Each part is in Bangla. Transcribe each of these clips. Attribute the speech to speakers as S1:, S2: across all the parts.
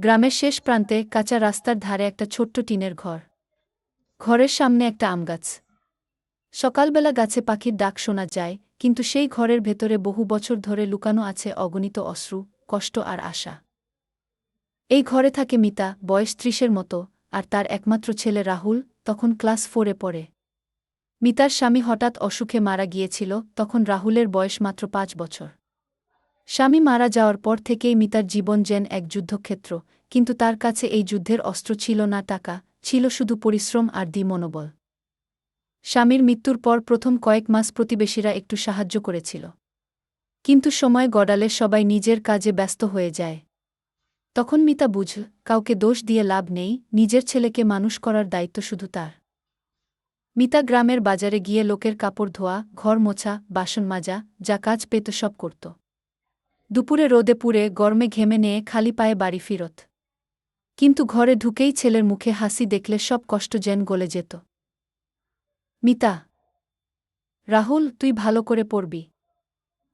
S1: গ্রামের শেষ প্রান্তে কাঁচা রাস্তার ধারে একটা ছোট্ট টিনের ঘর। ঘরের সামনে একটা আমগাছ সকালবেলা গাছে পাখির ডাক শোনা যায়, কিন্তু সেই ঘরের ভেতরে বহু বছর ধরে লুকানো আছে অগণিত অশ্রু, কষ্ট আর আশা। এই ঘরে থাকে মিতা, বয়স ত্রিশের মতো, আর তার একমাত্র ছেলে রাহুল, তখন ক্লাস ফোরে পড়ে। মিতার স্বামী হঠাৎ অসুখে মারা গিয়েছিল, তখন রাহুলের বয়স মাত্র পাঁচ বছর। স্বামী মারা যাওয়ার পর থেকেই মিতার জীবন যেন এক যুদ্ধক্ষেত্র, কিন্তু তার কাছে এই যুদ্ধের অস্ত্র ছিল না, টাকা ছিল শুধু পরিশ্রম আর দি মনোবল স্বামীর মৃত্যুর পর প্রথম কয়েক মাস প্রতিবেশীরা একটু সাহায্য করেছিল। কিন্তু সময় গড়ালে সবাই নিজের কাজে ব্যস্ত হয়ে যায়। তখন মিতা বুঝল, কাউকে দোষ দিয়ে লাভ নেই, নিজের ছেলেকে মানুষ করার দায়িত্ব শুধু তার। মিতা গ্রামের বাজারে গিয়ে লোকের কাপড় ধোয়া, ঘর মোছা, বাসন মাজা, যা কাজ পেত সব করত। দুপুরে রোদে পুড়ে, গরমে ঘেমে নিয়ে খালি পায়ে বাড়ি ফিরত। কিন্তু ঘরে ঢুকেই ছেলের মুখে হাসি দেখলে সব কষ্ট যেন গলে যেত। মিতা, রাহুল, তুই ভালো করে পড়বি।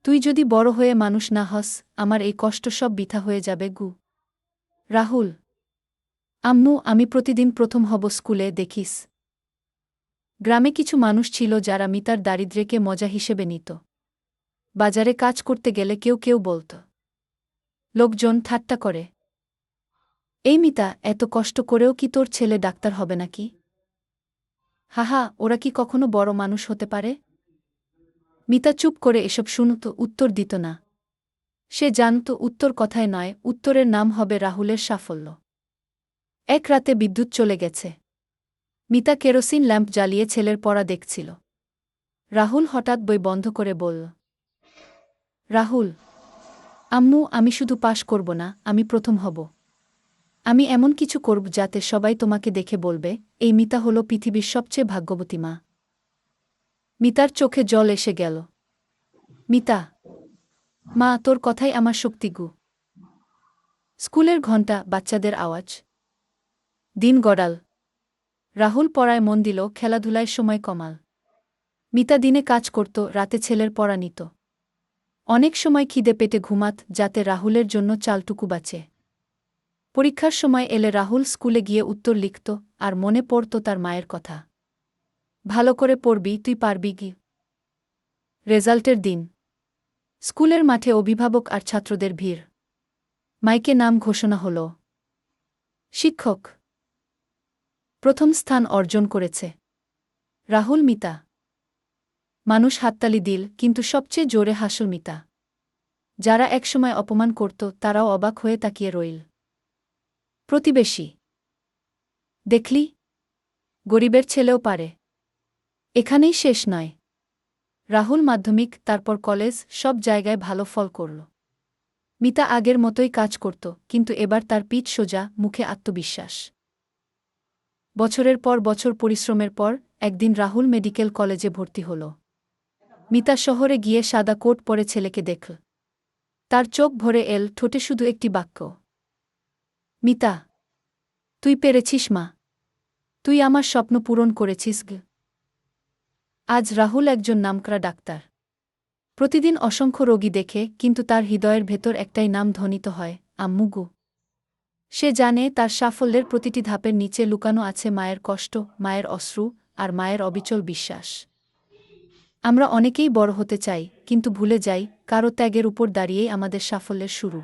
S1: তুই যদি বড় হয়ে মানুষ না হস, আমার এই কষ্ট সব বিথা হয়ে যাবে গু। রাহুল, আম্মু, আমি প্রতিদিন প্রথম হব স্কুলে, দেখিস। গ্রামে কিছু মানুষ ছিল যারা মিতার দারিদ্র্যকে মজা হিসেবে নিত। বাজারে কাজ করতে গেলে কেউ কেউ বলত। লোকজন ঠাট্টা করে। এই মিতা, এত কষ্ট করেও কি তোর ছেলে ডাক্তার হবে নাকি? হাহা, ওরা কি কখনো বড় মানুষ হতে পারে? মিতা চুপ করে এসব শুনত, উত্তর দিত না। সে জানত উত্তর কথায় নয়, উত্তরের নাম হবে রাহুলের সাফল্য। এক রাতে বিদ্যুৎ চলে গেছে। মিতা কেরোসিন ল্যাম্প জ্বালিয়ে ছেলের পড়া দেখছিল। রাহুল হঠাৎ বই বন্ধ করে বলল রাহুল, আম্মু, আমি শুধু পাশ করব না, আমি প্রথম হব। আমি এমন কিছু করব যাতে সবাই তোমাকে দেখে বলবে, এই মিতা হল পৃথিবীর সবচেয়ে ভাগ্যবতী মা। মিতার চোখে জল এসে গেল। মিতা, মা, তোর কথাই আমার শক্তিগু স্কুলের ঘণ্টা বাচ্চাদের আওয়াজ। দিন গড়াল। রাহুল পড়ায় মন দিল, খেলাধুলায় সময় কমাল। মিতা দিনে কাজ করত, রাতে ছেলের পড়া নিত। অনেক সময় খিদে পেটে ঘুমাত যাতে রাহুলের জন্য চালটুকু বাঁচে। পরীক্ষার সময় এলে রাহুল স্কুলে গিয়ে উত্তর লিখত আর মনে পড়ত তার মায়ের কথা। ভালো করে পড়বি, তুই পারবি কি? রেজাল্টের দিন। স্কুলের মাঠে অভিভাবক আর ছাত্রদের ভিড়। মাইকে নাম ঘোষণা হল। শিক্ষক। প্রথম স্থান অর্জন করেছে। রাহুল মিতা। মানুষ হাততালি দিল, কিন্তু সবচেয়ে জোরে হাসল মিতা। যারা একসময় অপমান করত, তারাও অবাক হয়ে তাকিয়ে রইল। প্রতিবেশী। দেখলি? গরিবের ছেলেও পারে। এখানেই শেষ নয়। রাহুল মাধ্যমিক, তারপর কলেজ, সব জায়গায় ভালো ফল করল। মিতা আগের মতোই কাজ করত, কিন্তু এবার তার পিঠ সোজা, মুখে আত্মবিশ্বাস। বছরের পর বছর পরিশ্রমের পর, একদিন রাহুল মেডিকেল কলেজে ভর্তি হল। মিতা শহরে গিয়ে সাদা কোট পরে ছেলেকে দেখল তার চোখ ভরে এল ঠোঁটে শুধু একটি বাক্য। মিতা, তুই পেরেছিস মা। তুই আমার স্বপ্ন পূরণ করেছিস গ। আজ রাহুল একজন নামকরা ডাক্তার। প্রতিদিন অসংখ্য রোগী দেখে কিন্তু তার হৃদয়ের ভেতর একটাই নাম ধ্বনিত হয় আম্মুগু সে জানে তার সাফল্যের প্রতিটি ধাপের নিচে লুকানো আছে মায়ের কষ্ট, মায়ের অশ্রু আর মায়ের অবিচল বিশ্বাস। আমরা অনেকেই বড় হতে চাই, কিন্তু ভুলে যাই, কারও ত্যাগের উপর দাঁড়িয়েই আমাদের সাফল্যের শুরু।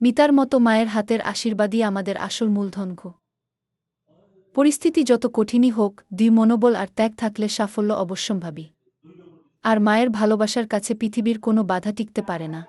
S1: মিতার মতো মায়ের হাতের আশীর্বাদই আমাদের আসল মূলধন ঘ পরিস্থিতি যত কঠিনই হোক, দুই মনোবল আর ত্যাগ থাকলে সাফল্য অবশ্যম্ভাবী। আর মায়ের ভালোবাসার কাছে পৃথিবীর কোনো বাধা টিকতে পারে না।